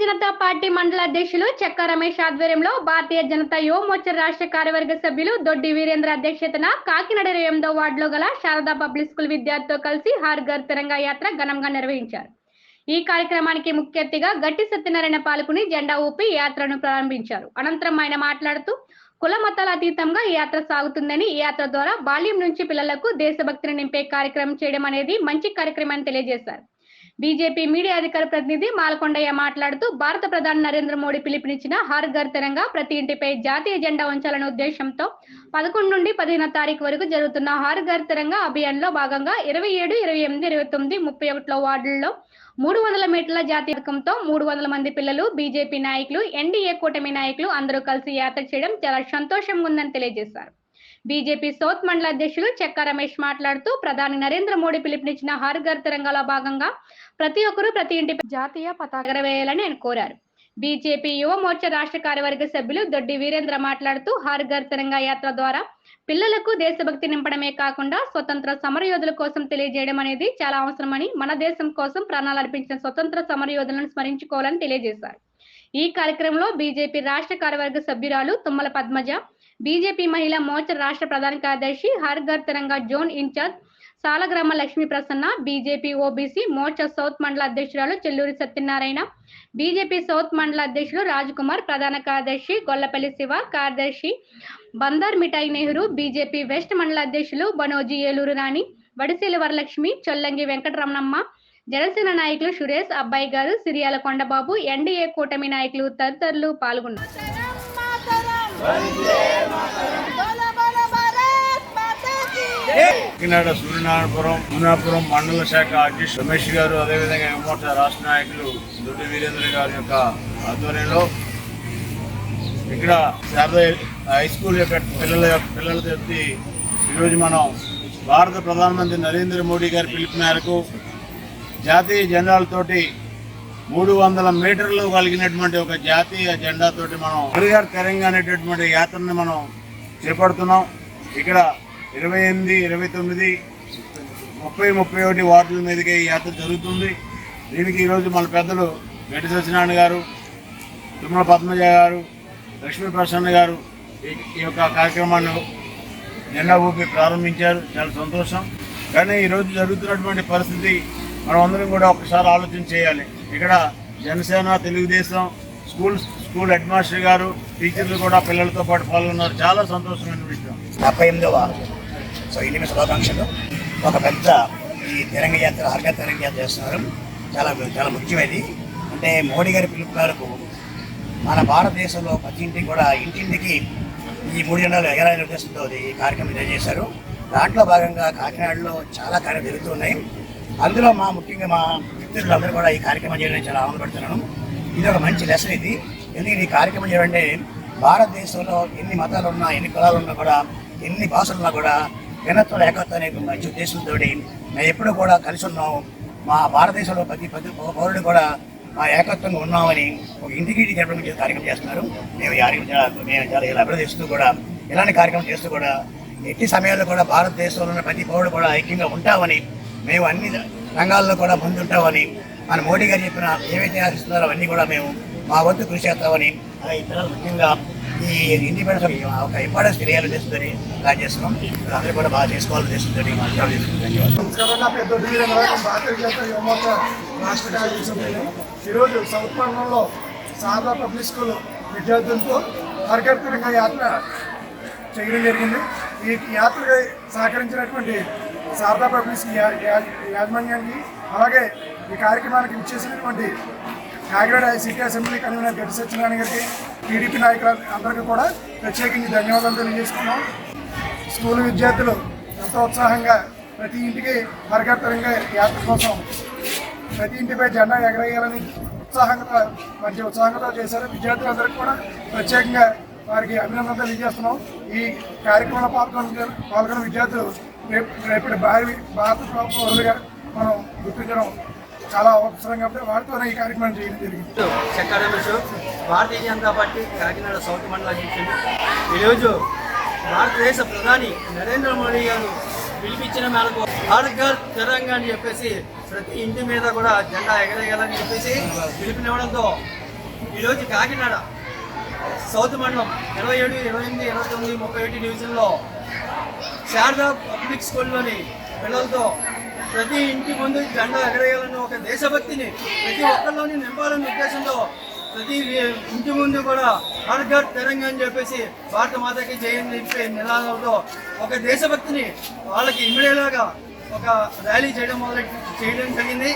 Janata party మండల అధ్యక్షులు చెక్క రమేష్ ఆధ్వర్యంలో భారతీయ జనతా యువ రాష్ట్ర కార్యవర్గ సభ్యులు దొడ్డి వీరేంద్ర అధ్యక్షతన కాకినాడ ఇరవై ఎనిమిదో వార్డులో గల శారదా పబ్లిక్ స్కూల్ విద్యార్థితో కలిసి హార్గర్ తిరంగా యాత్ర ఘనంగా నిర్వహించారు. ఈ కార్యక్రమానికి ముఖ్య అతిథిగా గట్టి సత్యనారాయణ పాల్గొని జెండా ఊపి యాత్రను ప్రారంభించారు. అనంతరం ఆయన మాట్లాడుతూ కుల మతాల అతీతంగా ఈ యాత్ర సాగుతుందని ఈ యాత్ర ద్వారా బాల్యం నుంచి పిల్లలకు దేశభక్తిని నింపే కార్యక్రమం చేయడం అనేది మంచి కార్యక్రమం అని తెలియజేశారు. బీజేపీ మీడియా అధికార ప్రతినిధి మాల్కొండయ్య మాట్లాడుతూ భారత ప్రధాని నరేంద్ర మోడీ పిలుపునిచ్చిన హర్ ఘర్ తిరంగా ప్రతి ఇంటిపై జాతీయ జెండా ఉంచాలనే ఉద్దేశంతో పదకొండు నుండి పదిహేను తారీఖు వరకు జరుగుతున్న హర్ ఘర్ తిరంగా అభియాన్లో భాగంగా ఇరవై ఏడు ఇరవై ఎనిమిది ఇరవై తొమ్మిది ముప్పై ఒకటిలో వార్డుల్లో మూడు వందల మీటర్ల జాతీయ పథకంతో మూడు వందల మంది పిల్లలు బీజేపీ నాయకులు ఎన్డీఏ కూటమి నాయకులు అందరూ కలిసి యాత్ర చేయడం చాలా సంతోషంగా ఉందని తెలియజేశారు. బీజేపీ సౌత్ మండల అధ్యక్షులు చెక్క రమేష్ మాట్లాడుతూ ప్రధాని నరేంద్ర మోడీ పిలుపునిచ్చిన హర్ ఘర్ తిరంగాలో భాగంగా ప్రతి ఒక్కరూ ప్రతి ఇంటి జాతీయ పతాక ఎగరవేయాలని ఆయన కోరారు. బీజేపీ యువ మోర్చా రాష్ట్ర కార్యవర్గ సభ్యులు దొడ్డి వీరేంద్ర మాట్లాడుతూ హర్ ఘర్ తిరంగా యాత్ర ద్వారా పిల్లలకు దేశభక్తి నింపడమే కాకుండా స్వతంత్ర సమరయోధుల కోసం తెలియజేయడం అనేది చాలా అవసరమని మన దేశం కోసం ప్రాణాలు అర్పించిన స్వతంత్ర సమరయోధులను స్మరించుకోవాలని తెలియజేశారు. ఈ కార్యక్రమంలో బీజేపీ రాష్ట్ర కార్యవర్గ సభ్యురాలు తుమ్మల పద్మజ బీజేపీ మహిళా మోర్చా రాష్ట్ర ప్రధాన కార్యదర్శి హర్ఘర్ Tiranga zone in charge Salagrama Lakshmi Prasanna BJP OBC Morcha south మండల అధ్యక్షురాలు చెల్లూరి సత్యనారాయణ బీజేపీ సౌత్ మండల అధ్యక్షులు రాజ్కుమార్ ప్రధాన కార్యదర్శి గొల్లపల్లి శివ కార్యదర్శి బందర్ మిఠాయి నెహ్రూ బీజేపీ వెస్ట్ మండల అధ్యక్షులు బనోజీ ఏలూరు రాణి వడిసేలి వరలక్ష్మి చొల్లంగి వెంకటరమణమ్మ జనసేన నాయకులు సురేష్ అబ్బాయి గారు సిరియాల కొండబాబు ఎన్డీఏ కూటమి నాయకులు తదితరులు పాల్గొన్నారు. కాకినాడ సూర్యనారాయణపురం మునాపురం మండల శాఖ అధ్యక్షుడు రమేష్ గారు అదేవిధంగా యువమోర్చా రాష్ట్ర నాయకులు దొడ్డి వీరేంద్ర గారి యొక్క ఆధ్వర్యంలో ఇక్కడ శారద హై స్కూల్ యొక్క పిల్లల యొక్క పిల్లల ఎత్తి ఈరోజు మనం భారత ప్రధానమంత్రి నరేంద్ర మోడీ గారి పిలుపు మేరకు జాతీయ జెండాలతోటి మూడు వందల మీటర్లు కలిగినటువంటి ఒక జాతీయ జెండాతోటి మనం హరిహర్ తెలంగాణ అనేటటువంటి యాత్రని మనం చేపడుతున్నాం. ఇక్కడ ఇరవై ఎనిమిది ఇరవై తొమ్మిది ముప్పై ముప్పై ఒకటి వార్డుల మీదుగా ఈ యాత్ర జరుగుతుంది. దీనికి ఈరోజు మన పెద్దలు గడ్డి సత్యనారాయణ గారు తుమ్మల పద్మజ గారు లక్ష్మీ ప్రసన్న గారు ఈ ఈ యొక్క కార్యక్రమాన్ని జెండా ఊపి ప్రారంభించారు. చాలా సంతోషం. కానీ ఈరోజు జరుగుతున్నటువంటి పరిస్థితి మనం అందరం కూడా ఒకసారి ఆలోచన చేయాలి. ఇక్కడ Janasena Telugu Desam school school head master గారు టీచర్లు కూడా పిల్లలతో పాటు పాల్గొన్నారు. చాలా సంతోషమైన విషయం. డెబ్బై ఎనిమిదవ సో ఎనిమిది శుభాకాంక్షలు. ఒక పెద్ద ఈ తిరంగ యాత్ర హర్గ తిరంగ యాత్ర చేస్తున్నారు. చాలా చాలా ముఖ్యమైనది. అంటే మోడీ గారి పిలుపు మేరకు మన భారతదేశంలో ప్రతి ఇంటికి కూడా ఇంటింటికి ఈ మూడు జెండాలు ఎగరాలి ఉద్దేశంతో ఈ కార్యక్రమం చేశారు దాంట్లో భాగంగా కాకినాడలో చాలా కార్యాలు జరుగుతున్నాయి అందులో మా ముఖ్యంగా మా మిత్రులందరూ కూడా ఈ కార్యక్రమం చేయడానికి చాలా ఆనందపడుతున్నాను. ఇది ఒక మంచి లెసన్ ఇది. ఎందుకంటే ఈ కార్యక్రమం చేయాలంటే భారతదేశంలో ఎన్ని మతాలు ఉన్నా ఎన్ని కులాలు ఉన్నా కూడా ఎన్ని భాషలు ఉన్నా కూడా వినత్వం ఏకత్వం అనే మంచి ఉద్దేశంతో మేము ఎప్పుడూ కూడా కలిసి ఉన్నాం. మా భారతదేశంలో ప్రతి ప్రతి పౌరుడు కూడా మా ఏకత్వంగా ఉన్నామని ఒక ఇంటికి జరపడం చేసే కార్యక్రమం చేస్తున్నారు. మేము ఈ కార్యక్రమం మేము చాలా ఇలా అభివృద్ధిస్తూ కూడా ఇలాంటి కార్యక్రమం చేస్తూ కూడా ఎట్టి సమయాల్లో కూడా భారతదేశంలో ఉన్న ప్రతి పౌరుడు కూడా ఐక్యంగా ఉంటామని మేము అన్ని రంగాల్లో కూడా ముందుంటామని మన మోడీ గారు చెప్పిన ఏవైతే ఆశిస్తున్నారో అవన్నీ కూడా మేము మా వంతు కృషి చేస్తామని అలాగే ఈ పిల్లలు ముఖ్యంగా ఈ ఇండిపెండెన్స్ ఒక ఇంపార్టెన్స్ తెలియాలని చేస్తుందని ఇలా చేస్తున్నాం. అందరూ కూడా బాగా చేసుకోవాలని చేస్తుందని పెద్ద రాష్ట్ర కార్యదర్శి ఈరోజు సౌత్ మండలంలో సాదా పబ్లిక్ స్కూల్ విద్యార్థులతో హరికర్తనంగా యాత్ర చేయడం జరిగింది. ఈ యాత్రకి సహకరించినటువంటి శారదా పబ్లిక్స్ యాజమాన్యానికి అలాగే ఈ కార్యక్రమానికి ఇచ్చేసినటువంటి కాకినాడ సిటీ అసెంబ్లీ కన్వీనర్ గడ్డి సత్యనారాయణ గారికి టీడీపీ నాయకుల అందరికీ కూడా ప్రత్యేకించి ధన్యవాదాలు తెలియజేసుకున్నాం స్కూల్ విద్యార్థులు ఎంతో ఉత్సాహంగా ప్రతి ఇంటికి పరిగెత్తరంగా యాత్ర కోసం ప్రతి ఇంటిపై జెండా ఎగరేయాలని ఉత్సాహంగా మంచి ఉత్సాహంగా చేశారు. విద్యార్థులందరికీ కూడా ప్రత్యేకంగా వారికి అభినందనలు తెలియజేస్తున్నాం. ఈ కార్యక్రమంలో పాల్గొన పాల్గొన్న విద్యార్థులు రేపటి భారీ భారత పౌరులుగా మనం గుర్తించడం చాలా అవసరం కాబట్టి వారితోనే ఈ కార్యక్రమం చేయడం జరిగింది. చెక్క భారతీయ జనతా పార్టీ కాకినాడ సౌత్ మండల అధ్యక్షుడు. ఈరోజు భారతదేశ ప్రధాని నరేంద్ర మోడీ గారు పిలిపించిన మేరకు హర్ ఘర్ అని చెప్పేసి ప్రతి ఇంటి మీద కూడా జెండా ఎగరేయాలని చెప్పేసి పిలుపునివ్వడంతో ఈరోజు కాకినాడ సౌత్ మండలం ఇరవై ఏడు ఇరవై ఎనిమిది ఇరవై తొమ్మిది ముప్పై ఒకటి డివిజన్లో శారదా పబ్లిక్ స్కూల్లోని పిల్లలతో ప్రతి ఇంటి ముందు జెండా ఎగరేయాలన్న ఒక దేశభక్తిని ప్రతి ఒక్కరిలోని నింపాలన్న ఉద్దేశంతో ప్రతి ఇంటి ముందు కూడా హర్ ఘర్ తెలంగాణ అని చెప్పేసి భారత మాతకి జయం చెప్పే నినాదాలతో ఒక దేశభక్తిని వాళ్ళకి ఇమిడేలాగా ఒక ర్యాలీ చేయడం మొదలు చేయడం జరిగింది.